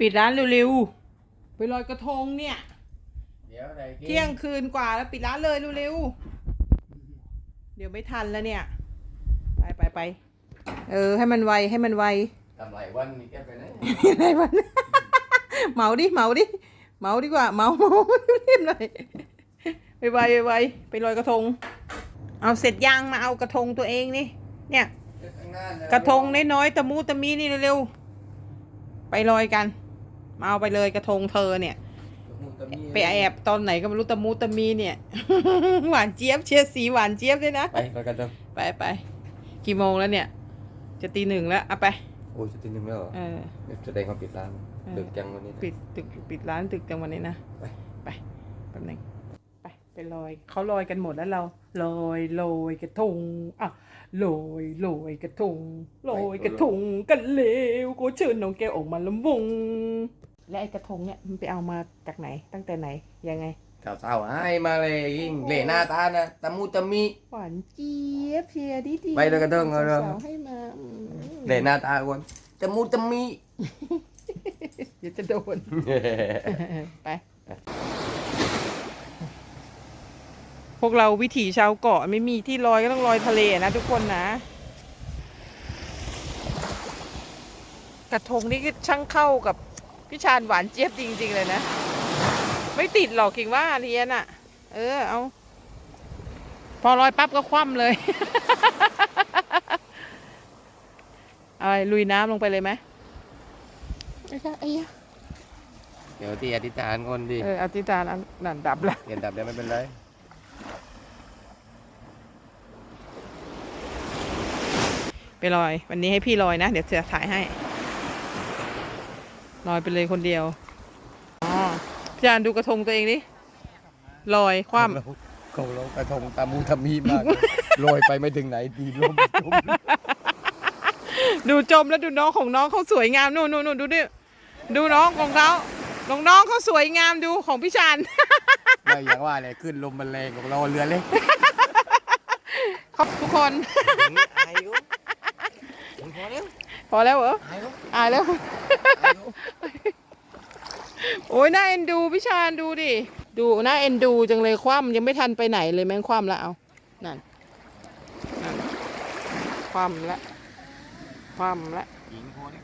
ปิดร้านเร็วๆ ไปลอยกระทงเนี่ย เดี๋ยวอะไรกินเที่ยงคืนกว่าแล้วปิดร้านเลยเร็วๆ เดี๋ยวไม่ทันแล้วเนี่ย ไปไปไปเออ ให้มันไวให้มันไว ทำไรวันนี้แกไปไหนอะไรวะ เหมาดิเหมาดิเหมาดีกว่าเหมาเหมารีบหน่อยไปไวไปไวไปลอยกระทง เอาเสร็จยางมาเอากระทงตัวเองนี่ เนี่ย ข้างหน้าเลยกระทงน้อยๆตะมูตะมีนี่เร็วๆ ไปลอยกัน มาเอาไปเลยกระทงเธอเนี่ย ไปแอบตอนไหนก็ไม่รู้ตะมูตะมีเนี่ย หวานเจี๊ยบเชียร์สีหวานเจี๊ยบด้วยนะ ไปไปกันเถอะไปไปกี่โมงแล้วเนี่ย จะตีหนึ่งแล้วเอาไป โอ้ยจะตีหนึ่งแล้วเหรอเออเดี๋ยวแสดงความปิดร้านเออดึกจังวันนี้นะปิดตึกปิดร้านตึกจังวันนี้นะ ไปไปแป๊บหนึงไปไปลอยเขาลอยกันหมดแล้วเราลอยลอยกระทงอะลอยลอยกระทงลอยกระทงกันเร็วก็เชิญน้องแก้วออกมาลำวง และไอ้กระทงเนี่ยมันไปเอามาจากไหนตั้งแต่ไหนยังไงสาวๆให้มาเลยยิงเหล่หน้าตานะตะมูตะมีหวานเจี๊ยบเชียร์ดีดีไปเลยกระทงเอาเถอะสาวๆให้มาอืมเหล่หน้าตาคนตะมูตะมีเดี๋ยวจะโดนไปพวกเราวิถีชาวเกาะไม่มีที่ลอยก็ต้องลอยทะเลนะทุกคนนะ กระทงนี่ก็ช่างเข้ากับ พี่ชาญหวานเจี๊ยบจริง ๆ เลยนะ ไม่ติดหรอกคิงว่าเทียนอะ เออ เอา พอลอยปั๊บก็คว่ำเลย อะไรลุยน้ำลงไปเลยไหมไอ้ยะไอ้ยะเดี๋ยวที่อธิษฐานก่อนดิ เอออธิษฐานอันนั่นดับละเรียนดับได้ไม่เป็นไรไปลอย วันนี้ให้พี่ลอยนะ เดี๋ยวจะถ่ายให้ ลอยไปเลยคนเดียวอ๋อพี่จานดูกระทงตัวเองดิลอยคว่เขาเรากระทงตะมูตะมีมากลอยไปไม่ถึงไหนดีลมจมำดูจมแล้วดูน้องของน้องเขาสวยงามนู่นนู่นนู่นดูดิดูน้องของเขาน้องน้องเขาสวยงามดูของพี่ชาน ไม่อย่างว่าเลยขึ้นลมมันแรงของเราเรือเล็กขอบทุกคนอายอยู่พอแล้วพอแล้วเหรออายอยู่อายแล้วโอ้ยน่าเอ็นดูพี่ชานดูดิ ดูน่าเอ็นดูจังเลยคว่ำยังไม่ทันไปไหนเลยแม่งคว่ำแล้วเอา นั่นนั่นคว่ำแล้วคว่ำแล้วหญิงพนี่